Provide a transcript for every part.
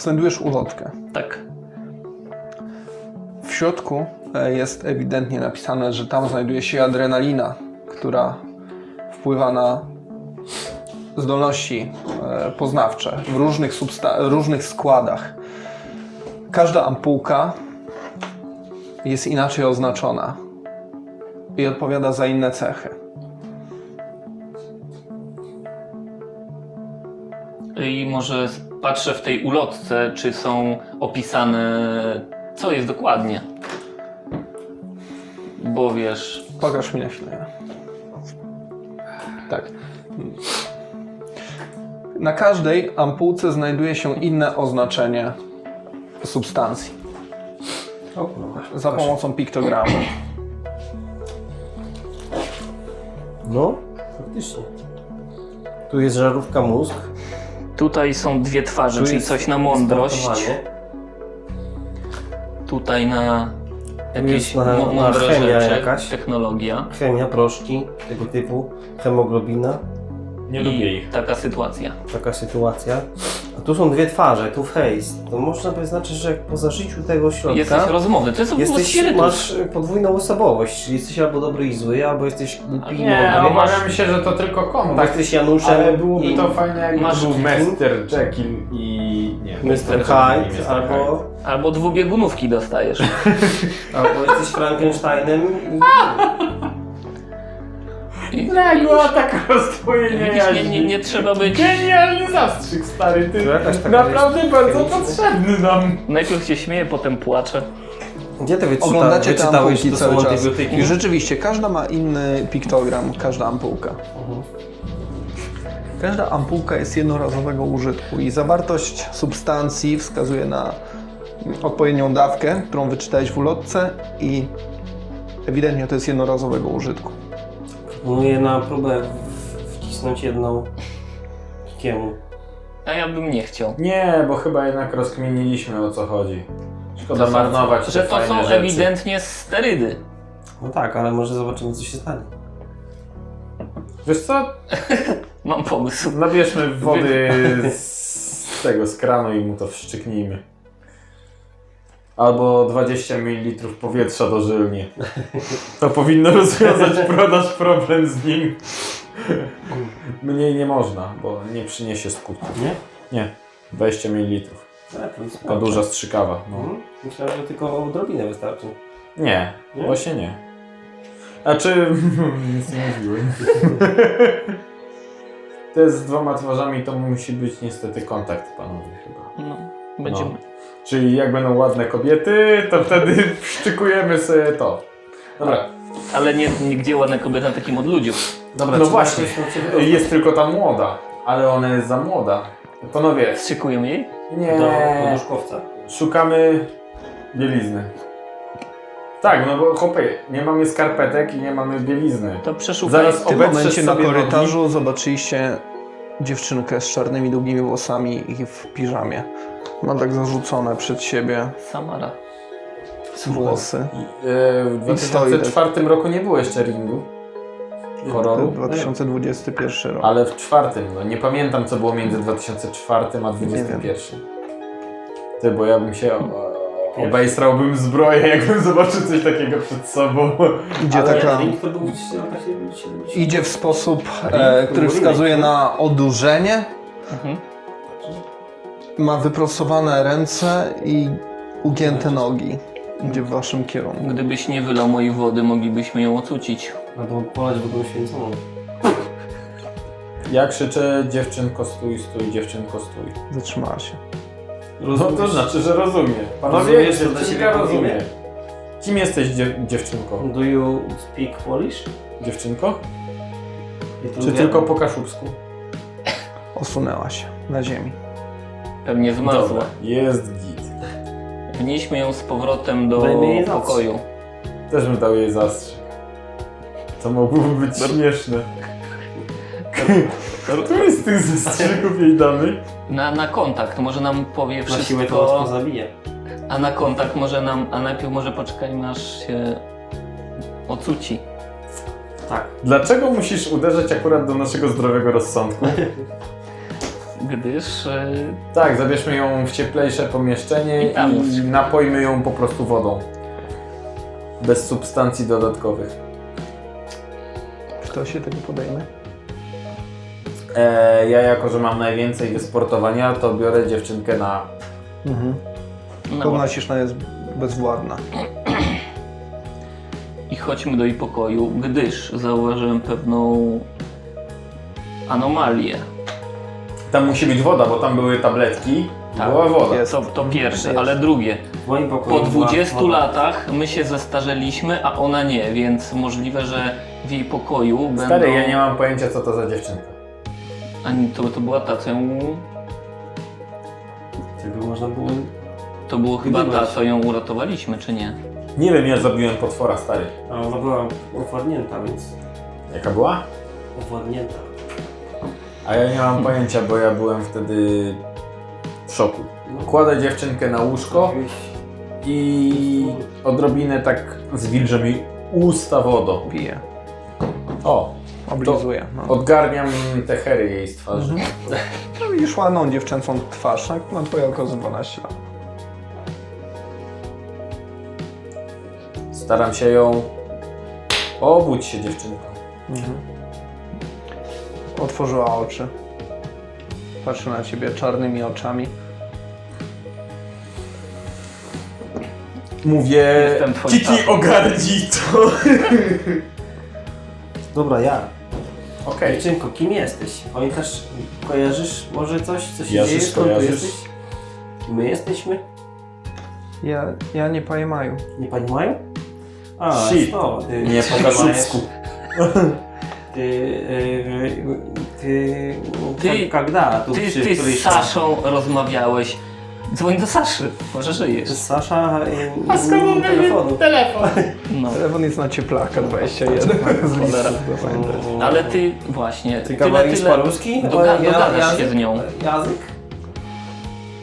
Znajdujesz ulotkę. Tak. W środku e, jest ewidentnie napisane, że tam znajduje się adrenalina, która wpływa na zdolności e, poznawcze w różnych, różnych składach. Każda ampułka jest inaczej oznaczona i odpowiada za inne cechy. I może patrzę w tej ulotce, czy są opisane, co jest dokładnie. Bo wiesz, Pokaż mi na chwilę. Tak. Na każdej ampułce znajduje się inne oznaczenie substancji O, kurwa. za pomocą piktogramu. No, faktycznie. Tu jest żarówka mózg. Tutaj są dwie twarze, Tu czyli jest coś na mądrość, sportowanie. tutaj na jakieś jest na- mo- na mądre chemia rzeczy, jakaś. technologia. Chemia, proszki, tego typu. Hemoglobina. Nie I lubię ich. taka sytuacja. Taka sytuacja. A tu są dwie twarze, tu face. To można by znaczyć, że jak po zażyciu tego środka Jesteś rozmowy, to jest jesteś, masz podwójną osobowość, czyli jesteś albo dobry i zły, albo jesteś głupi i Nie, mądry. obawiam się, że to tylko Albo kontakt. jesteś Januszem Ale byłoby i to fajne, jakby Masz- był Mr. Jekyll i... nie. Mr. Hyde, albo, Albo dwubiegunówki dostajesz. albo jesteś Frankensteinem i... Nagła taka rozdwojenie Widzisz, nie, nie, nie trzeba być... Genialny zastrzyk, stary, ty. To jakaś taka Naprawdę jest bardzo potrzebny nam. Najpierw się śmieje, potem płacze. Gdzie ty wyczyta, Oglądacie te wyczytałeś, ampułki to cały są czas. antybiotyki? I rzeczywiście, każda ma inny piktogram, każda ampułka. Każda ampułka jest jednorazowego użytku i zawartość substancji wskazuje na odpowiednią dawkę, którą wyczytałeś w ulotce i ewidentnie to jest jednorazowego użytku. Proponuję na próbę w- wcisnąć jedną kiemu. A ja bym nie chciał. Nie, bo chyba jednak rozkminiliśmy o co chodzi. Szkoda To marnować Że te to fajne są rzeczy. ewidentnie sterydy. No tak, ale może zobaczymy co się stanie. Wiesz co? Mam pomysł. Nabierzmy wody z tego, z kranu i mu to wszczyknijmy. Albo 20 ml powietrza dożylnie. To powinno rozwiązać nasz problem z nim. Mniej nie można, bo nie przyniesie skutków. Nie? Nie, 20 ml. To duża strzykawa. No. Mhm. Myślałem, że tylko odrobinę wystarczy. Nie, Nie? właśnie nie. Znaczy, nic nie mówiłem. To jest z dwoma twarzami, to musi być niestety kontakt, panowie, chyba. No, będziemy. No. Czyli jak będą ładne kobiety, to wtedy wszczykujemy sobie to. Dobra, Ale nie, nigdzie ładna kobieta na takim odludziu. Dobra, No właśnie. się wydostać. jest tylko ta młoda, ale ona jest za młoda. Panowie, Wstrzykujemy jej? Do nie, poduszkowca. szukamy bielizny. Tak, no bo chłopie, nie mamy skarpetek i nie mamy bielizny. To przeszukaj. Zaraz W tym momencie na sobie korytarzu zobaczyliście dziewczynkę z czarnymi, długimi włosami i w piżamie. Ma tak zarzucone przed siebie Samara. włosy. E, W I stoi 2004 roku nie było jeszcze ringu horroru, 2021 rok. ale w czwartym, no nie pamiętam co było między 2004 a 2021. Ty, bo ja bym się o- obejstrałbym zbroję, jakbym zobaczył coś takiego przed sobą. Idzie ale taka... Link to był w latach 70. Idzie w sposób, e, który wskazuje na odurzenie. Mhm. Ma wyprostowane ręce i ugięte nogi. Idzie w waszym kierunku. Gdybyś nie wylał mojej wody, moglibyśmy ją ocucić. Albo polać wodą święconą. Ja krzyczę dziewczynko stój, stój, dziewczynko stój. Zatrzymała się. No to znaczy, że rozumie. Panowie, Rozumiesz, dla dziewczynka ciebie rozumie. Kim jesteś dziew- dziewczynko? Do you speak Polish? Dziewczynko? To Czy tylko po kaszubsku? Osunęła się na ziemi. Pewnie zmarzła. jest git. Wnieśmy ją z powrotem do Dajmy jej zastrzyk. pokoju. Też bym dał jej zastrzyk. To mogłoby być śmieszne. Który z tych zastrzyków jej damy? Na, na kontakt, może nam powie Na siłę to wszystko. A na kontakt może nam, a najpierw może poczekajmy aż się ocuci. Tak. Dlaczego musisz uderzać akurat do naszego zdrowego rozsądku? gdyż e, Tak, zabierzmy ją w cieplejsze pomieszczenie I tam i napojmy ją po prostu wodą. Bez substancji dodatkowych. Kto się tego podejmie? E, ja jako, że mam najwięcej wysportowania, to biorę dziewczynkę na... Mhm. no, Podnosisz na jest bezwładna. i chodźmy do jej pokoju, gdyż zauważyłem pewną anomalię. Tam musi być woda, bo tam były tabletki. Tak, Była woda. jest. To, to pierwsze, Jest. ale drugie. W moim pokoju Po była 20 woda. latach my się zestarzeliśmy, a ona nie, więc możliwe, że w jej pokoju będą... Stary, ja nie mam pojęcia co to za dziewczynka. Ani to, to była ta, co ją... Można było... To było chyba ta, co ją uratowaliśmy, czy nie? Nie wiem, ja zabiłem potwora, stary. A ona była uwładnięta, więc... Jaka była? Uwładnięta. A ja nie mam pojęcia, bo ja byłem wtedy w szoku. Kładę dziewczynkę na łóżko i odrobinę tak zwilżę mi usta wodą. Pije. O, Oblizuje. No. odgarniam te hery jej z twarzy. No widzisz ładną dziewczęcą twarz, jak na twoje oko z 12 lat. Staram się ją... Obudź się dziewczynko. Otworzyła oczy. Patrzy na ciebie czarnymi oczami. Mówię... Jestem twoim Kiki tatą. ogarnij to! Dobra, ja. Okej. Dziewczynko, kim jesteś? Pamiętasz, kojarzysz może coś, co się Jarzysz, dzieje? Skąd tu kojarzysz? jesteś? My jesteśmy? Ja, ja nie pojmaju. Nie pani mają? A, Shit. to, ty, Nie ty, po kaszubsku. Ty, y, ty, Ty- ty, когда, tu Ty, przy ty której z Saszą rozmawiałeś. Dzwoń do Saszy, może żyjesz. Sasza y, telefonu. No. Telefon jest na cieplaka 21. Z Cholera. listów do pamiętać. Ale ty właśnie, Ty tyle, kawałek tyle paruski? doga- dogadasz się z nią. Język?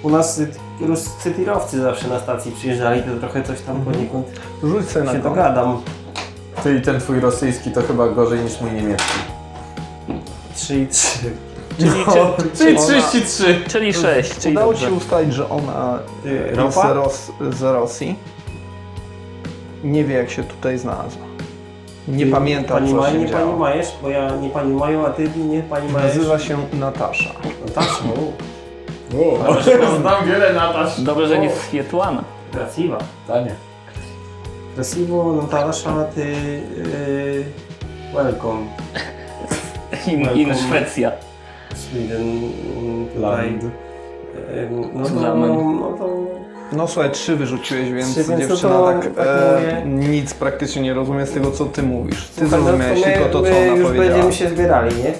U nas y, ruscy tirowcy zawsze na stacji przyjeżdżali, to trochę coś tam poniekąd Rzuć sobie się na konto. dogadam. Ty i ten twój rosyjski to chyba gorzej niż mój niemiecki. 3 i 3. Czyli, czy, Czyli Ona- 33! czyli 6, czyli Udało dobrze. ci ustalić, że ona Ty, jest z, ropa? Ros z Rosji. Nie wie, jak się tutaj znalazła. Nie pamięta, pani co Maj, się Nie pani działo. Majesz, bo ja nie pani Maju, a ty nie pani Majesz. Nazywa się Natasza. Natasza, Znam wiele Natasz. Dobrze, że nie jest Swietłana. Krasiwa. Tanie. Krasiwo, Natasza, ty... Yy, welcome. In, in Szwecja. Sweden, mm, tutaj. Land. No to, Zusammen. no to... No słuchaj, trzy wyrzuciłeś, więc Trzy, więc no dziewczyna to tak, tak e, nic praktycznie nie rozumie z tego, co ty mówisz. Ty Słuchaj, no zrozumiałeś tylko to, co ona już powiedziała. będziemy się zbierali, nie?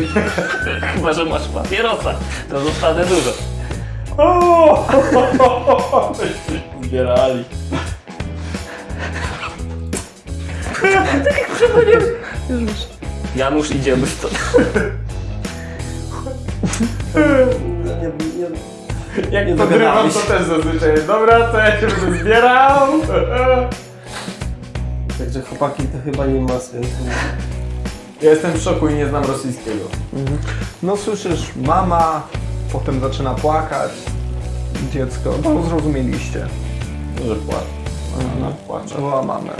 Chyba, że masz papierosa. To zostanę dużo. Zbierali. Janusz, idziemy stąd. Nie, nie, Jak Nie podrywam to też zazwyczaj. Dobra, to ja się będę zbierał. Także chłopaki to chyba nie ma sensu. Ja jestem w szoku i nie znam rosyjskiego. No słyszysz, mama, potem zaczyna płakać. Dziecko, no zrozumieliście. Że płaczę. Ona płacze. Woła mamę.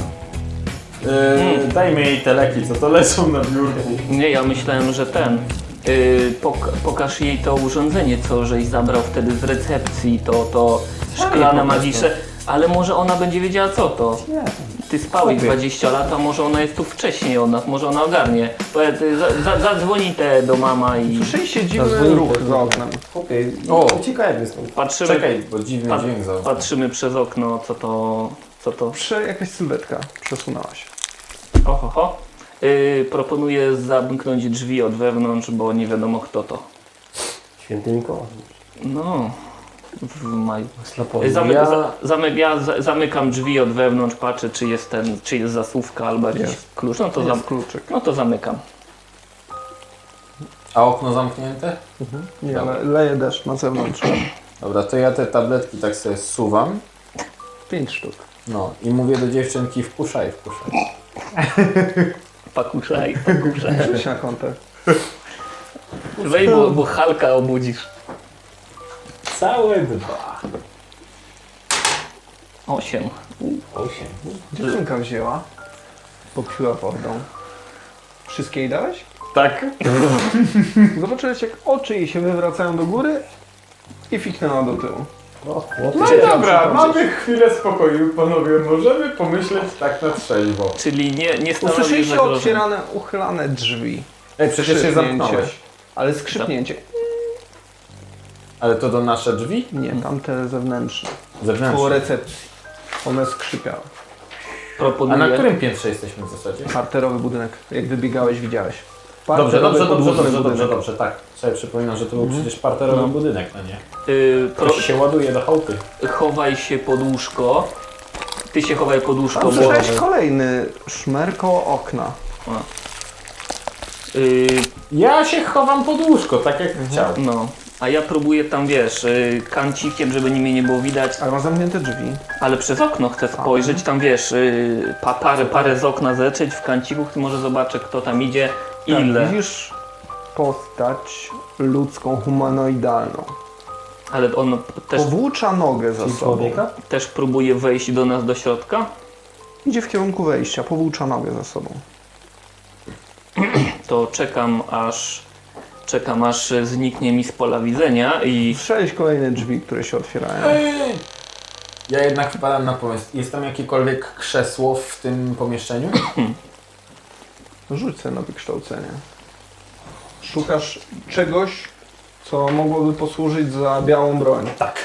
Yy, dajmy jej te leki, co to leżą na biurku. Nie, ja myślałem, że ten. Yy, pok pokaż jej to urządzenie, co żeś zabrał wtedy z recepcji, to, to szklane magiczne. Ale może ona będzie wiedziała co to. Nie. Ty spałeś Chłopie. 20 lat, a może ona jest tu wcześniej od nas, może ona ogarnie. Powiedz, za, za, zadzwoni te do mama i Słyszeliście dziwny Zadzwoni ruch za oknem. Okej, O. uciekajmy stąd. patrzymy, Czekaj, bo dziwny pat, dźwięk za patrzymy przez okno, co to, co to. Prze jakaś sylwetka przesunęła się. Oho, ho. Yy, proponuję zamknąć drzwi od wewnątrz, bo nie wiadomo kto to. Święty Mikołaj. No, w maju. Zamy, Ja- za, zamek, ja za- zamykam drzwi od wewnątrz, patrzę czy jest ten, czy jest zasłówka albo jakiś Jest. klucz. No to, To zam, jest kluczyk. no to zamykam. A okno zamknięte? Nie, ale leje deszcz na zewnątrz. Dobra, to ja te tabletki tak sobie zsuwam. Pięć sztuk. No i mówię do dziewczynki wpuszczaj, wpuszczaj. Pakuszaj, pakuszaj. Rzuć na kontę. Weź, bo, bo Halka obudzisz. Całe dwa. Osiem. Osiem. Dziewczynka wzięła, popiła wodą. Wszystkie jej dałeś? Tak. Zobaczyłeś jak oczy jej się wywracają do góry i fiknęła do tyłu. O, chłopie. No Cię dobra, mamy chwilę spokoju, panowie. Możemy pomyśleć tak na trzeźwo. Czyli nie, nie stanął Usłyszeliście zagrożenia. otwierane, uchylane drzwi. Ej, przecież się Skrzypnięcie. zamknąłeś. Ale skrzypnięcie. Ale to do nasze drzwi? Nie, tamte zewnętrzne. Koło Zewnętrzne. recepcji. One skrzypiały. A Proponuję. na którym piętrze jesteśmy w zasadzie? Parterowy budynek. Jak wybiegałeś, widziałeś. Dobrze, Parterowy, dobrze, dobrze, dobrze, dobrze, budynek. dobrze, tak. Sobie przypominam, że to był przecież parterowy No. budynek, no nie? Y, pro, się ładuje do chałupy. chowaj się pod łóżko. Ty się chowaj pod łóżko, Tam bo... słyszałeś kolejny szmer koło okna. Y, Ja się chowam pod łóżko, tak jak chciał. no. A ja próbuję tam, wiesz, y, kancikiem, żeby mnie nie było widać, Ale ma zamknięte drzwi. ale przez okno chcę spojrzeć, tam wiesz, y, pa, parę, parę z okna zetrzeć w kanciku, ty może zobaczę kto tam idzie, Tak, ile. widzisz postać ludzką, humanoidalną. Ale on też, Powłócza nogę za sobą. człowieka? też próbuje wejść do nas do środka. Idzie w kierunku wejścia, powłócza nogę za sobą. To czekam aż, czekam aż zniknie mi z pola widzenia i Sześć kolejne drzwi, które się otwierają. Ja jednak wpadam na pomysł. Jest tam jakiekolwiek krzesło w tym pomieszczeniu? Rzuć sobie na wykształcenie. Szukasz czegoś, co mogłoby posłużyć za białą broń. Tak.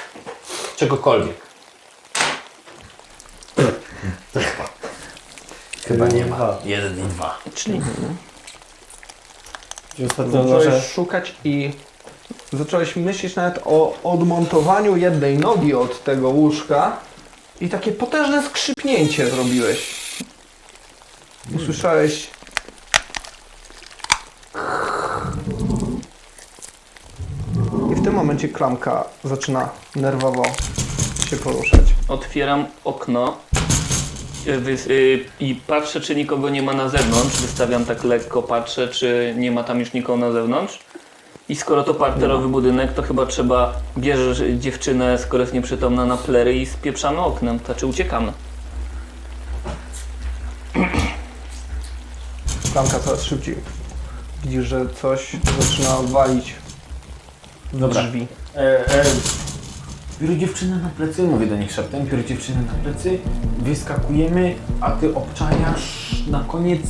Czegokolwiek. Chyba nie ma. Jeden i dwa. czyli ostatnio Zacząłeś szukać i zacząłeś myśleć nawet o odmontowaniu jednej nogi od tego łóżka i takie potężne skrzypnięcie zrobiłeś. Usłyszałeś i w tym momencie klamka zaczyna nerwowo się poruszać. otwieram okno y, y, i patrzę, czy nikogo nie ma na zewnątrz. Wystawiam tak lekko, patrzę, czy nie ma tam już nikogo na zewnątrz. I skoro to parterowy budynek, to chyba trzeba bierzesz dziewczynę, skoro jest nieprzytomna na plery i spieprzamy oknem, znaczy uciekamy. Klamka coraz szybciej. Widzisz, że coś zaczyna walić Dobra. drzwi. E, e, biorę dziewczynę na plecy, mówię do nich szeptem, biorę dziewczynę na plecy, wyskakujemy, a ty obczajasz na koniec,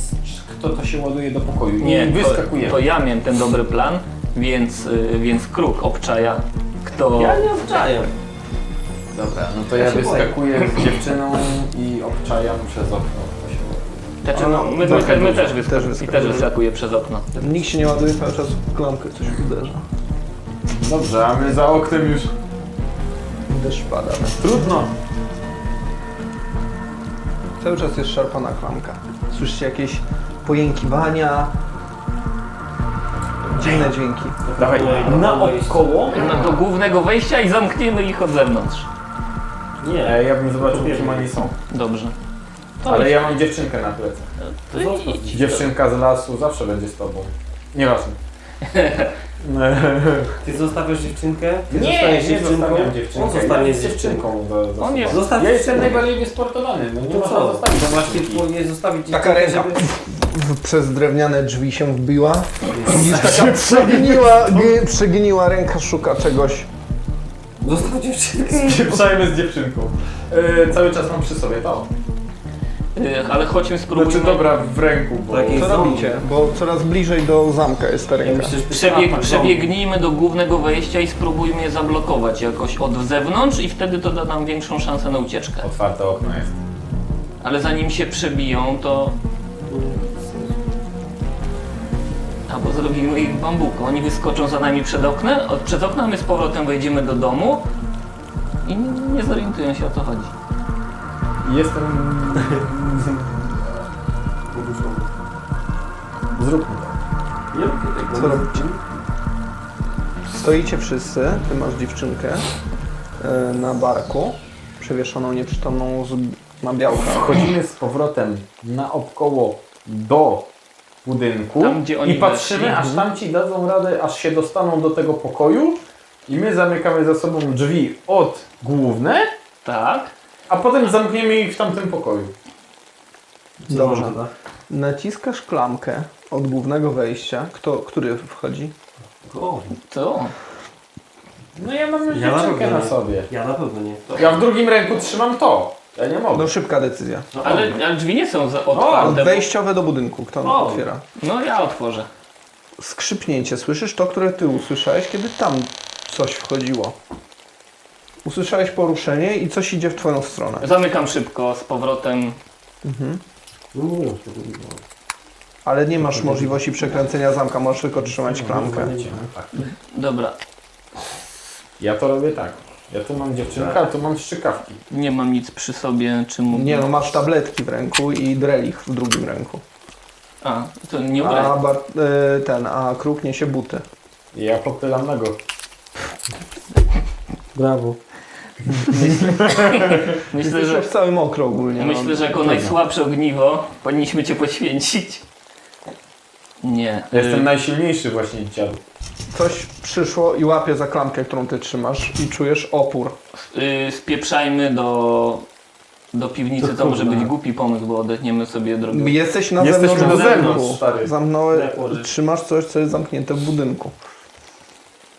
kto to się ładuje do pokoju. I Nie, to, wyskakujemy. to ja miałem ten dobry plan, więc, y, więc kruk obczaja, kto... Ja nie obczaję. Dobra, no to ja, się wyskakuję z dziewczyną i obczajam przez okno. kto się ładuje. Znaczy, no, my, my, my, też, wyskak- Też i też wyskakuje przez okno. Nikt się nie ładuje, cały czas w klamkę coś uderza. Dobrze, a my za oknem już... Deszcz pada. Trudno. Cały czas jest szarpana klamka. Słyszycie jakieś pojękiwania, dziwne dźwięki. Dawaj, naokoło. No, do głównego wejścia i zamkniemy ich od zewnątrz. Nie. E, ja bym zobaczył, kim oni są. Dobrze. Ale ja mam dziewczynkę na plecy. To idź. Dziewczynka z lasu zawsze będzie z tobą. Nieważne. Ty zostawiasz dziewczynkę? Ty Nie, zostaniesz nie dziewczynką? zostawiam dziewczynkę. On zostanie ja z dziewczynką. Za, za On jest- Zostaw Ja jestem najbardziej wysportowany, no nie To można co? zostawić To właśnie dziewczynki. powinien zostawić Taka ręka żeby... przez drewniane drzwi się wbiła. Widzisz, taka przegniła, g- przegniła ręka szuka czegoś. Zostaw dziewczynkę. Pieprzajmy z dziewczynką. E, cały czas mam przy sobie to. Ale chodźmy spróbujmy. Znaczy dobra, w ręku, bo... Takiej- Co Zombie. robicie? Bo coraz bliżej do zamka jest ta Ja ręka. myślę, że Przebieg, szlapak, przebiegnijmy do głównego wejścia i spróbujmy je zablokować jakoś od zewnątrz i wtedy to da nam większą szansę na ucieczkę. Otwarte okno jest. Ale zanim się przebiją, to albo zrobimy ich bambuką. Oni wyskoczą za nami przed oknem, od przed oknem my z powrotem wejdziemy do zomu i nie zorientują się o co chodzi. Jestem... Zróbmy to. Nie lubię tego. Co robicie? Stoicie wszyscy, ty masz dziewczynkę e, na barku, przewieszoną nieprzytomną z, na białkach. Wchodzimy z powrotem naokoło do budynku Tam, gdzie oni i patrzymy, weszli. aż tamci dadzą radę, aż się dostaną do tego pokoju i my zamykamy za sobą drzwi od główne, Tak. A potem zamkniemy ich w tamtym pokoju. Co Dobrze. można? Naciskasz klamkę od głównego wejścia. Kto, który wchodzi? O, To. No ja mam Ja na pewno na nie. sobie. ja na pewno nie. To... Ja w drugim ręku trzymam to. Ja nie mogę. No szybka decyzja. No, Ale, ale drzwi nie są za- Od otwarte. wejściowe do budynku. Kto O. otwiera? No ja otworzę. Skrzypnięcie. Słyszysz to, które ty usłyszałeś, kiedy tam coś wchodziło. Usłyszałeś poruszenie i coś idzie w twoją stronę. Zamykam szybko z powrotem. No wiem, co to było. Ale nie masz możliwości przekręcenia zamka, możesz tylko trzymać klamkę. Tak. Dobra. Ja to robię tak. Ja tu mam dziewczynkę, a tu mam strzykawki. Nie mam nic przy sobie, czym mógł... Nie no, masz tabletki w ręku i drelich w drugim ręku. A, to nie A ubrałem. bar, y, ten, a kruk niesie buty. I ja popylam na go. Brawo. Myślę, że, w całym mokro ogólnie. no. myślę, że jako najsłabsze ogniwo powinniśmy cię poświęcić. Nie. Jestem Y, najsilniejszy właśnie dzisiaj. Coś przyszło i łapie za klamkę, którą ty trzymasz i czujesz opór. y, spieprzajmy do, do piwnicy. To może być głupi pomysł, bo odetniemy sobie drogę. Jesteś na Jesteśmy zewnątrz zewnątrz, stary. Łożysz? trzymasz coś, co jest zamknięte w budynku.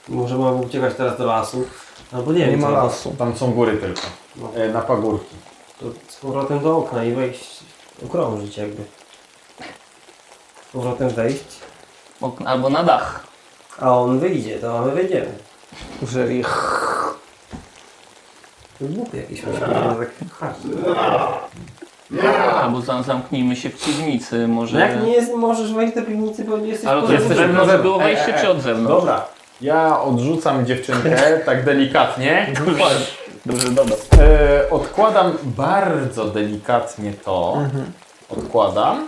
Może mamy uciekać teraz do lasu. Albo nie, Nie, wiem, ma co. lasu. Tam są góry tylko. No. E, na pagórki. To z powrotem do okna i wejść, okrążyć jakby. Z powrotem wejść, Ok- Albo na dach. a on wyjdzie, to my wyjdziemy. Jeżeli To głupie jakieś no tak hard. Albo za, zamknijmy się w piwnicy. Może... No jak nie jest, możesz wejść do piwnicy, bo nie jesteś Ale to poza jest wewnątrz zewnątrz. było wejście E, e, czy od zewnątrz? Dobra. Ja odrzucam dziewczynkę tak delikatnie. Dobrze, dobra. E, odkładam bardzo delikatnie to. Odkładam.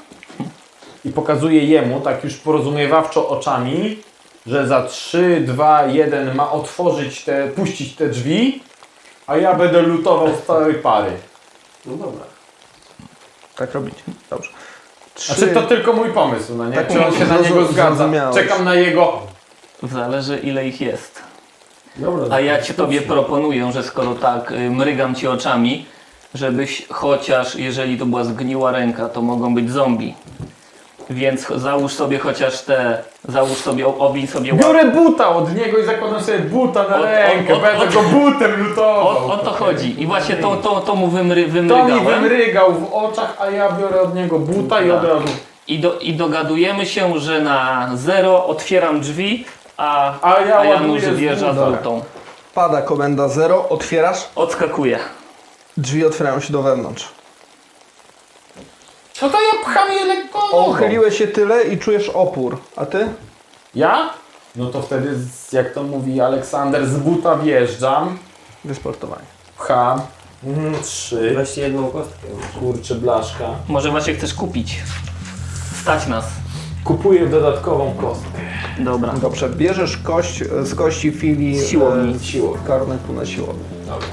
I pokazuję jemu, tak już porozumiewawczo oczami, że za 3, 2, 1 ma otworzyć te, puścić te drzwi, a ja będę lutował z całej pary. No dobra. tak robić. Dobrze. Trzy, Znaczy to tylko mój pomysł, no nie? Tak, Czy on się na niego zgadza? Czekam na jego... Zależy ile ich jest. Dobra. A ja ci tobie proponuję, że skoro tak y, mrygam ci oczami, żebyś chociaż, jeżeli to była zgniła ręka, to mogą być zombie. Więc załóż sobie chociaż te, załóż sobie, owiń sobie. Biorę buta od niego i zakładam sobie buta na Od- od- rękę, od- będę od- go butem lutował. O, o to chodzi. I właśnie to, to, to mu wymry, To mi wymrygałem. wymrygał w oczach, a ja biorę od niego buta i Tak. od razu... I, do, I dogadujemy się, że na zero otwieram drzwi, a, A ja a ładuję Janusz z wjeżdża z pada komenda 0, otwierasz, Odskakuje. drzwi otwierają się do wewnątrz. Co to ja pcham je lekko nogą? Uchyliłeś się tyle i czujesz opór. A ty? Ja? No to wtedy, z- jak to mówi Aleksander, z buta wjeżdżam, Wysportowanie. pcham, mm, trzy, Weź jedną kostkę. kurczy blaszka. Może właśnie chcesz kupić. Stać nas. Kupuję dodatkową kostkę. Dobra. Dobrze, bierzesz kość e, z kości filii Z siłowni. e, Siłowni. karnetu na siłowni. Dobra.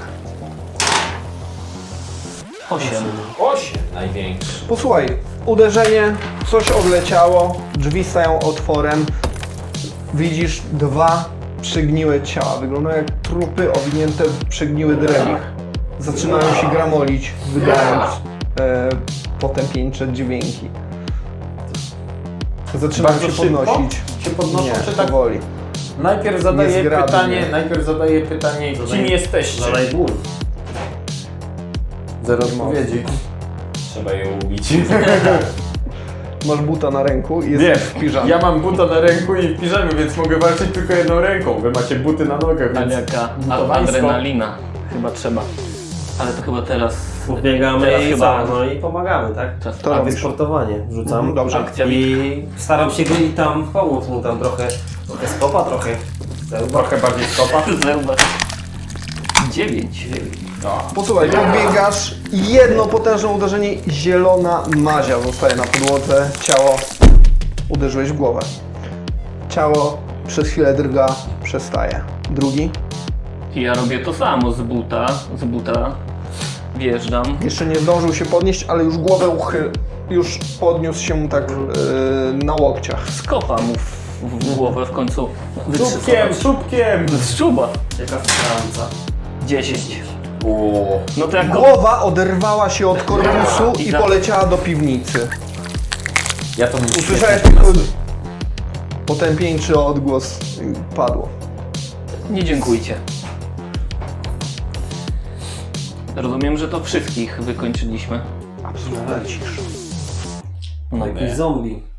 Osiem. Osiem największy. Posłuchaj, uderzenie, coś odleciało, drzwi stają otworem. Widzisz dwa przygniłe ciała. Wyglądają jak trupy owinięte w przygniły drelich. Zaczynają się gramolić, wydając e, potępieńcze dźwięki. Zaczynają Bardzo się szybko podnosić. Się podnoszą, Nie, czy tak powoli. Najpierw zadaję Niezgrabnie. pytanie, najpierw zadaję pytanie, kim Zadaj- jesteście? Zadaj ból. Zero odpowiedzi. Trzeba je ubić. Masz buta na ręku i jesteś w piżamie. ja mam buta na ręku i w piżamie, więc mogę walczyć tylko jedną ręką. Wy macie buty na nogach, Ale więc... butowańsko. adrenalina. Chyba trzeba. Ale to chyba teraz... Pobiegamy i chyba co? No i pomagamy, tak? To A robisz. wysportowanie rzucam. Mhm, dobrze. Akcja I staram się go i tam pomóc mu tam trochę. Trochę skopa, trochę. Zełba. Trochę bardziej stopa. Zęba. Dziewięć. No. Posłuchaj, podbiegasz i jedno potężne uderzenie, zielona mazia zostaje na podłodze, ciało uderzyłeś w głowę. Ciało przez chwilę drga, przestaje. Drugi, I ja robię to samo z buta. Z buta. Wjeżdżam. jeszcze nie zdążył się podnieść, ale już głowę uchyl, już podniósł się tak e, na łokciach. Skopa mu w, w głowę w końcu. Czubkiem, czubkiem! Z czuba. Jaka franca. 10. O, No to jak go... Głowa oderwała się od korpusu I poleciała do piwnicy. ja to Usłyszałeś tylko potępieńczy odgłos i padło. Nie dziękujcie. Rozumiem, że to wszystkich wykończyliśmy. Absolutna cisza. No. Jakiś zombie.